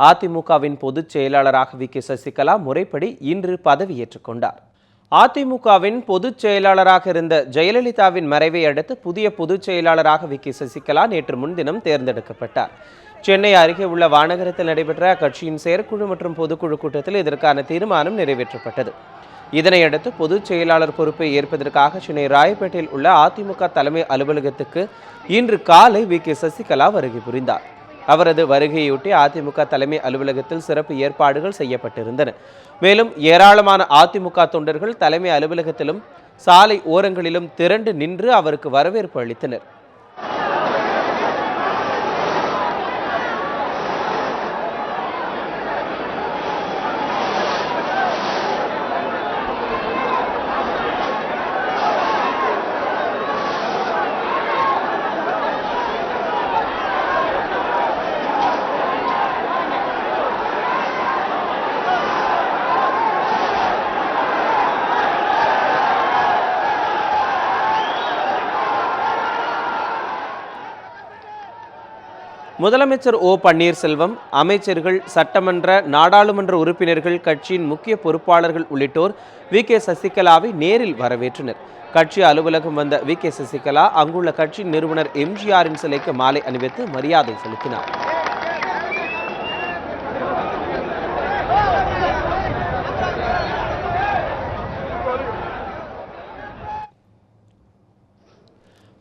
அதிமுகவின் பொதுச் செயலாளராக வி. கே. சசிகலா முறைப்படி இன்று பதவியேற்றுக் கொண்டார். அதிமுகவின் பொதுச் செயலாளராக இருந்த ஜெயலலிதாவின் மறைவை அடுத்து புதிய பொதுச் செயலாளராக வி. கே. சசிகலா நேற்று முன்தினம் தேர்ந்தெடுக்கப்பட்டார். சென்னை அருகே உள்ள வானகரத்தில் நடைபெற்ற அக்கட்சியின் செயற்குழு மற்றும் பொதுக்குழு கூட்டத்தில் இதற்கான தீர்மானம் நிறைவேற்றப்பட்டது. இதனையடுத்து பொதுச் செயலாளர் பொறுப்பை ஏற்பதற்காக சென்னை ராயப்பேட்டையில் உள்ள அதிமுக தலைமை அலுவலகத்துக்கு இன்று காலை வி. கே. சசிகலா வருகை புரிந்தார். அவரது வருகையொட்டி அதிமுக தலைமை அலுவலகத்தில் சிறப்பு ஏற்பாடுகள் செய்யப்பட்டிருந்தன. மேலும் ஏராளமான அதிமுக தொண்டர்கள் தலைமை அலுவலகத்திலும் சாலை ஓரங்களிலும் திரண்டு நின்று அவருக்கு வரவேற்பு அளித்தனர். முதலமைச்சர் ஓ பன்னீர்செல்வம் அமைச்சர்கள் சட்டமன்ற நாடாளுமன்ற உறுப்பினர்கள் கட்சியின் முக்கிய பொறுப்பாளர்கள் உள்ளிட்டோர் வி. கே. சசிகலாவை நேரில் வரவேற்றனர். கட்சி அலுவலகம் வந்த வி. கே. சசிகலா அங்குள்ள கட்சி நிறுவனர் எம்ஜிஆரின் சிலைக்கு மாலை அணிவித்து மரியாதை செலுத்தினார்.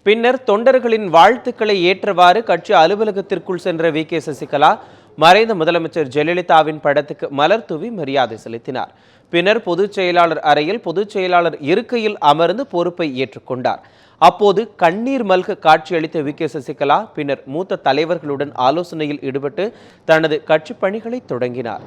பின்னர் தொண்டர்களின் வாழ்த்துக்களை ஏற்றவாறு கட்சி அலுவலகத்திற்குள் சென்ற வி. கே. சசிகலா மறைந்த முதலமைச்சர் ஜெயலலிதாவின் படத்துக்கு மலர் தூவி மரியாதை செலுத்தினார். பின்னர் பொதுச் செயலாளர் அறையில் பொதுச் செயலாளர் இருக்கையில் அமர்ந்து பொறுப்பை ஏற்றுக்கொண்டார். அப்போது கண்ணீர் மல்க காட்சியளித்த வி. கே. சசிகலா பின்னர் மூத்த தலைவர்களுடன் ஆலோசனையில் ஈடுபட்டு தனது கட்சி பணிகளை தொடங்கினார்.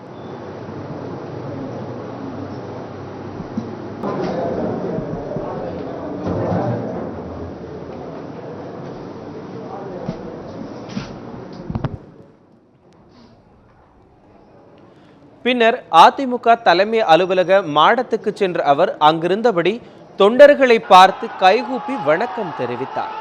பின்னர் அதிமுக தலைமை அலுவலக மாடத்துக்கு சென்ற அவர் அங்கிருந்தபடி தொண்டர்களை பார்த்து கைகூப்பி வணக்கம் தெரிவித்தார்.